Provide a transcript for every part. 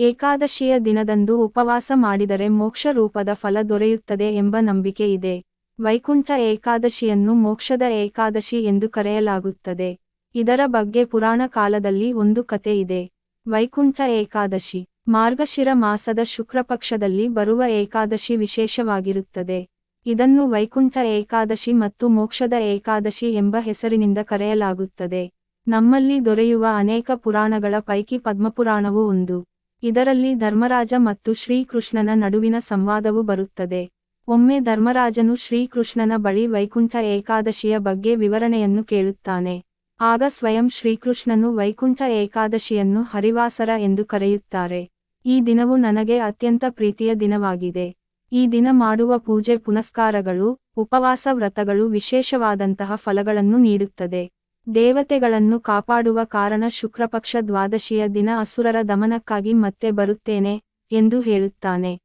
ಏಕಾದಶಿಯ ದಿನದಂದು ಉಪವಾಸ ಮಾಡಿದರೆ ಮೋಕ್ಷ ರೂಪದ ಫಲ ದೊರೆಯುತ್ತದೆ ಎಂಬ ನಂಬಿಕೆ ಇದೆ. ವೈಕುಂಠ ಏಕಾದಶಿಯನ್ನು ಮೋಕ್ಷದ ಏಕಾದಶಿ ಎಂದು ಕರೆಯಲಾಗುತ್ತದೆ. ಇದರ ಬಗ್ಗೆ ಪುರಾಣ ಕಾಲದಲ್ಲಿ ಒಂದು ಕತೆ ಇದೆ. ವೈಕುಂಠ ಏಕಾದಶಿ, ಮಾರ್ಗಶಿರ ಮಾಸದ ಶುಕ್ರಪಕ್ಷದಲ್ಲಿ ಬರುವ ಏಕಾದಶಿ ವಿಶೇಷವಾಗಿರುತ್ತದೆ. ಇದನ್ನು ವೈಕುಂಠ ಏಕಾದಶಿ ಮತ್ತು ಮೋಕ್ಷದ ಏಕಾದಶಿ ಎಂಬ ಹೆಸರಿನಿಂದ ಕರೆಯಲಾಗುತ್ತದೆ. ನಮ್ಮಲ್ಲಿ ದೊರೆಯುವ ಅನೇಕ ಪುರಾಣಗಳ ಪೈಕಿ ಪದ್ಮಪುರಾಣವೂ ಒಂದು. ಇದರಲ್ಲಿ ಧರ್ಮರಾಜ ಮತ್ತು ಶ್ರೀಕೃಷ್ಣನ ನಡುವಿನ ಸಂವಾದವು ಬರುತ್ತದೆ. ಒಮ್ಮೆ ಧರ್ಮರಾಜನು ಶ್ರೀಕೃಷ್ಣನ ಬಳಿ ವೈಕುಂಠ ಏಕಾದಶಿಯ ಬಗ್ಗೆ ವಿವರಣೆಯನ್ನು ಕೇಳುತ್ತಾನೆ. ಆಗ ಸ್ವಯಂ ಶ್ರೀಕೃಷ್ಣನು ವೈಕುಂಠ ಏಕಾದಶಿಯನ್ನು ಹರಿವಾಸರ ಎಂದು ಕರೆಯುತ್ತಾರೆ. ಈ ದಿನವು ನನಗೆ ಅತ್ಯಂತ ಪ್ರೀತಿಯ ದಿನವಾಗಿದೆ. ಈ ದಿನ ಮಾಡುವ ಪೂಜೆ ಪುನಸ್ಕಾರಗಳು, ಉಪವಾಸ ವ್ರತಗಳು ವಿಶೇಷವಾದಂತಹ ಫಲಗಳನ್ನು ನೀಡುತ್ತದೆ. ದೇವತೆಗಳನ್ನು ಕಾಪಾಡುವ ಕಾರಣ ಶುಕ್ರಪಕ್ಷ ದ್ವಾದಶಿಯ ದಿನ ಅಸುರರ ದಮನಕ್ಕಾಗಿ ಮತ್ತೆ ಬರುತ್ತೇನೆ ಎಂದು ಹೇಳುತ್ತಾನೆ.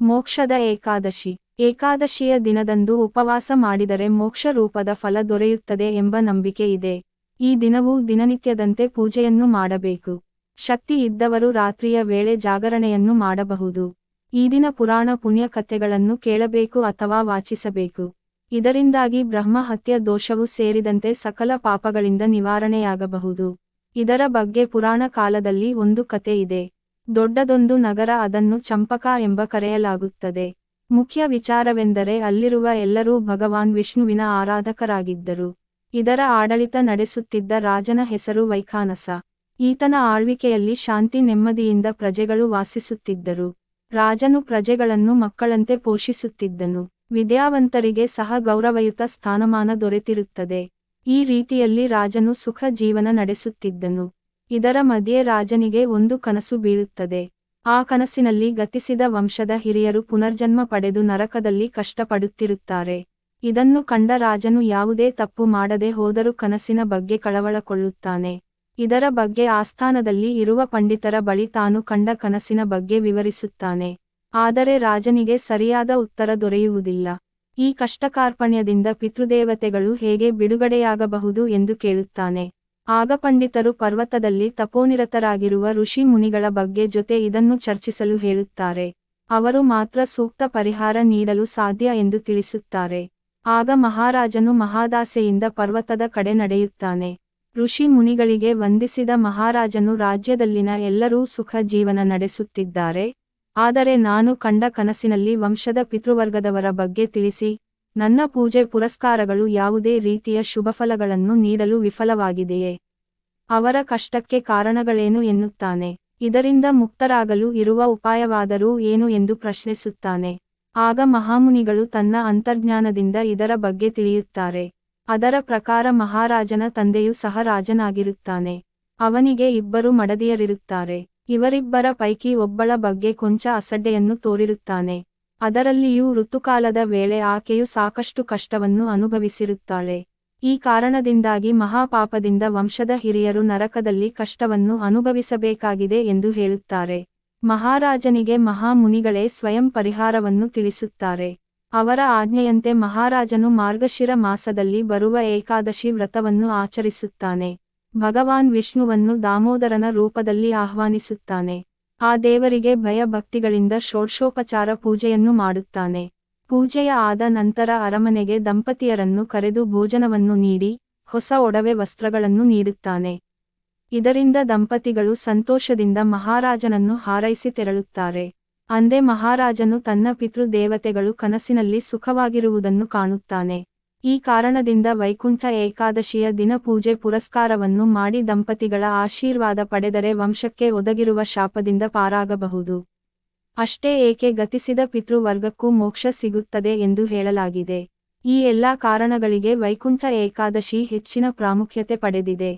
ಮೋಕ್ಷದ ಏಕಾದಶಿ. ಏಕಾದಶಿಯ ದಿನದಂದು ಉಪವಾಸ ಮಾಡಿದರೆ ಮೋಕ್ಷ ರೂಪದ ಫಲ ದೊರೆಯುತ್ತದೆ ಎಂಬ ನಂಬಿಕೆ ಇದೆ. ಈ ದಿನವೂ ದಿನನಿತ್ಯದಂತೆ ಪೂಜೆಯನ್ನು ಮಾಡಬೇಕು. ಶಕ್ತಿ ಇದ್ದವರು ರಾತ್ರಿಯ ವೇಳೆ ಜಾಗರಣೆಯನ್ನು ಮಾಡಬಹುದು. ಈ ದಿನ ಪುರಾಣ ಪುಣ್ಯ ಕಥೆಗಳನ್ನು ಕೇಳಬೇಕು ಅಥವಾ ವಾಚಿಸಬೇಕು. ಇದರಿಂದಾಗಿ ಬ್ರಹ್ಮ ಹತ್ಯ ದೋಷವು ಸೇರಿದಂತೆ ಸಕಲ ಪಾಪಗಳಿಂದ ನಿವಾರಣೆಯಾಗಬಹುದು. ಇದರ ಬಗ್ಗೆ ಪುರಾಣ ಕಾಲದಲ್ಲಿ ಒಂದು ಕತೆ ಇದೆ. ದೊಡ್ಡದೊಂದು ನಗರ ಅದನ್ನು ಚಂಪಕ ಎಂಬ ಕರೆಯಲಾಗುತ್ತದೆ. ಮುಖ್ಯ ವಿಚಾರವೆಂದರೆ ಅಲ್ಲಿರುವ ಎಲ್ಲರೂ ಭಗವಾನ್ ವಿಷ್ಣುವಿನ ಆರಾಧಕರಾಗಿದ್ದರು. ಇದರ ಆಡಳಿತ ನಡೆಸುತ್ತಿದ್ದ ರಾಜನ ಹೆಸರು ವೈಖಾನಸ. ಈತನ ಆಳ್ವಿಕೆಯಲ್ಲಿ ಶಾಂತಿ ನೆಮ್ಮದಿಯಿಂದ ಪ್ರಜೆಗಳು ವಾಸಿಸುತ್ತಿದ್ದರು. ರಾಜನು ಪ್ರಜೆಗಳನ್ನು ಮಕ್ಕಳಂತೆ ಪೋಷಿಸುತ್ತಿದ್ದನು. ವಿದ್ಯಾವಂತರಿಗೆ ಸಹ ಗೌರವಯುತ ಸ್ಥಾನಮಾನ ದೊರೆತಿರುತ್ತದೆ. ಈ ರೀತಿಯಲ್ಲಿ ರಾಜನು ಸುಖ ಜೀವನ ನಡೆಸುತ್ತಿದ್ದನು. ಇದರ ಮಧ್ಯೆ ರಾಜನಿಗೆ ಒಂದು ಕನಸು ಬೀಳುತ್ತದೆ. ಆ ಕನಸಿನಲ್ಲಿ ಗತಿಸಿದ ವಂಶದ ಹಿರಿಯರು ಪುನರ್ಜನ್ಮ ಪಡೆದು ನರಕದಲ್ಲಿ ಕಷ್ಟಪಡುತ್ತಿರುತ್ತಾರೆ. ಇದನ್ನು ಕಂಡ ರಾಜನು ಯಾವುದೇ ತಪ್ಪು ಮಾಡದೆ ಹೋದರೂ ಕನಸಿನ ಬಗ್ಗೆ ಕಳವಳಕೊಳ್ಳುತ್ತಾನೆ ಇದರ ಬಗ್ಗೆ ಆಸ್ಥಾನದಲ್ಲಿ ಇರುವ ಪಂಡಿತರ ಬಳಿ ತಾನು ಕಂಡ ಕನಸಿನ ಬಗ್ಗೆ ವಿವರಿಸುತ್ತಾನೆ. ಆದರೆ ರಾಜನಿಗೆ ಸರಿಯಾದ ಉತ್ತರ ದೊರೆಯುವುದಿಲ್ಲ. ಈ ಕಷ್ಟಕಾರ್ಪಣ್ಯದಿಂದ ಪಿತೃದೇವತೆಗಳು ಹೇಗೆ ಬಿಡುಗಡೆಯಾಗಬಹುದು ಎಂದು ಕೇಳುತ್ತಾನೆ. ಆಗ ಪಂಡಿತರು ಪರ್ವತದಲ್ಲಿ ತಪೋನಿರತರಾಗಿರುವ ಋಷಿ ಮುನಿಗಳ ಬಗ್ಗೆ ಜೊತೆ ಇದನ್ನು ಚರ್ಚಿಸಲು ಹೇಳುತ್ತಾರೆ. ಅವರು ಮಾತ್ರ ಸೂಕ್ತ ಪರಿಹಾರ ನೀಡಲು ಸಾಧ್ಯ ಎಂದು ತಿಳಿಸುತ್ತಾರೆ. ಆಗ ಮಹಾರಾಜನು ಮಹಾದಾಸೆಯಿಂದ ಪರ್ವತದ ಕಡೆ ನಡೆಯುತ್ತಾನೆ. ಋಷಿ ಮುನಿಗಳಿಗೆ ವಂದಿಸಿದ ಮಹಾರಾಜನು ರಾಜ್ಯದಲ್ಲಿನ ಎಲ್ಲರೂ ಸುಖ ಜೀವನ ನಡೆಸುತ್ತಿದ್ದಾರೆ. ಆದರೆ ನಾನು ಕಂಡ ಕನಸಿನಲ್ಲಿ ವಂಶದ ಪಿತೃವರ್ಗದವರ ಬಗ್ಗೆ ತಿಳಿಸಿ, ನನ್ನ ಪೂಜೆ ಪುರಸ್ಕಾರಗಳು ಯಾವುದೇ ರೀತಿಯ ಶುಭಫಲಗಳನ್ನು ನೀಡಲು ವಿಫಲವಾಗಿದೆಯೇ? ಅವರ ಕಷ್ಟಕ್ಕೆ ಕಾರಣಗಳೇನು ಎನ್ನುತ್ತಾನೆ? ಇದರಿಂದ ಮುಕ್ತರಾಗಲು ಇರುವ ಉಪಾಯವಾದರೂ ಏನು ಎಂದು ಪ್ರಶ್ನಿಸುತ್ತಾನೆ. ಆಗ ಮಹಾಮುನಿಗಳು ತನ್ನ ಅಂತರ್ಜ್ಞಾನದಿಂದ ಇದರ ಬಗ್ಗೆ ತಿಳಿಯುತ್ತಾರೆ. ಅದರ ಪ್ರಕಾರ ಮಹಾರಾಜನ ತಂದೆಯೂ ಸಹ ರಾಜನಾಗಿರುತ್ತಾನೆ. ಅವನಿಗೆ ಇಬ್ಬರು ಮಡದಿಯರಿರುತ್ತಾರೆ. ಇವರಿಬ್ಬರ ಪೈಕಿ ಒಬ್ಬಳ ಬಗ್ಗೆ ಕೊಂಚ ಅಸಡ್ಡೆಯನ್ನು ತೋರಿರುತ್ತಾನೆ. ಅದರಲ್ಲಿಯೂ ಋತುಕಾಲದ ವೇಳೆ ಆಕೆಯು ಸಾಕಷ್ಟು ಕಷ್ಟವನ್ನು ಅನುಭವಿಸಿರುತ್ತಾಳೆ. ಈ ಕಾರಣದಿಂದಾಗಿ ಮಹಾಪಾಪದಿಂದ ವಂಶದ ಹಿರಿಯರು ನರಕದಲ್ಲಿ ಕಷ್ಟವನ್ನು ಅನುಭವಿಸಬೇಕಾಗಿದೆ ಎಂದು ಹೇಳುತ್ತಾರೆ. ಮಹಾರಾಜನಿಗೆ ಮಹಾಮುನಿಗಳೇ ಸ್ವಯಂ ಪರಿಹಾರವನ್ನು ತಿಳಿಸುತ್ತಾರೆ. ಅವರ ಆಜ್ಞೆಯಂತೆ ಮಹಾರಾಜನು ಮಾರ್ಗಶಿರ ಮಾಸದಲ್ಲಿ ಬರುವ ಏಕಾದಶಿ ವ್ರತವನ್ನು ಆಚರಿಸುತ್ತಾನೆ. ಭಗವಾನ್ ವಿಷ್ಣುವನ್ನು ದಾಮೋದರನ ರೂಪದಲ್ಲಿ ಆಹ್ವಾನಿಸುತ್ತಾನೆ. ಆ ದೇವರಿಗೆ ಭಯ ಭಕ್ತಿಗಳಿಂದ ಷೋಡ್ಶೋಪಚಾರ ಪೂಜೆಯನ್ನು ಮಾಡುತ್ತಾನೆ. ಪೂಜೆಯ ಆದ ನಂತರ ಅರಮನೆಗೆ ದಂಪತಿಯರನ್ನು ಕರೆದು ಭೋಜನವನ್ನು ನೀಡಿ, ಹೊಸ ಒಡವೆ ವಸ್ತ್ರಗಳನ್ನು ನೀಡುತ್ತಾನೆ. ಇದರಿಂದ ದಂಪತಿಗಳು ಸಂತೋಷದಿಂದ ಮಹಾರಾಜನನ್ನು ಹಾರೈಸಿ ತೆರಳುತ್ತಾರೆ. ಅಂದೇ ಮಹಾರಾಜನು ತನ್ನ ಪಿತೃ ದೇವತೆಗಳು ಕನಸಿನಲ್ಲಿ ಸುಖವಾಗಿರುವುದನ್ನು ಕಾಣುತ್ತಾನೆ. ಈ ಕಾರಣದಿಂದ ವೈಕುಂಠ ಏಕಾದಶಿಯ ದಿನ ಪೂಜೆ ಪುರಸ್ಕಾರವನ್ನು ಮಾಡಿ ದಂಪತಿಗಳ ಆಶೀರ್ವಾದ ಪಡೆದರೆ ವಂಶಕ್ಕೆ ಒದಗಿರುವ ಶಾಪದಿಂದ ಪಾರಾಗಬಹುದು. ಅಷ್ಟೇ ಏಕೆ ಗತಿಸಿದ ಪಿತೃವರ್ಗಕ್ಕೂ ಮೋಕ್ಷ ಸಿಗುತ್ತದೆ ಎಂದು ಹೇಳಲಾಗಿದೆ. ಈ ಎಲ್ಲಾ ಕಾರಣಗಳಿಗೆ ವೈಕುಂಠ ಏಕಾದಶಿ ಹೆಚ್ಚಿನ ಪ್ರಾಮುಖ್ಯತೆ ಪಡೆದಿದೆ.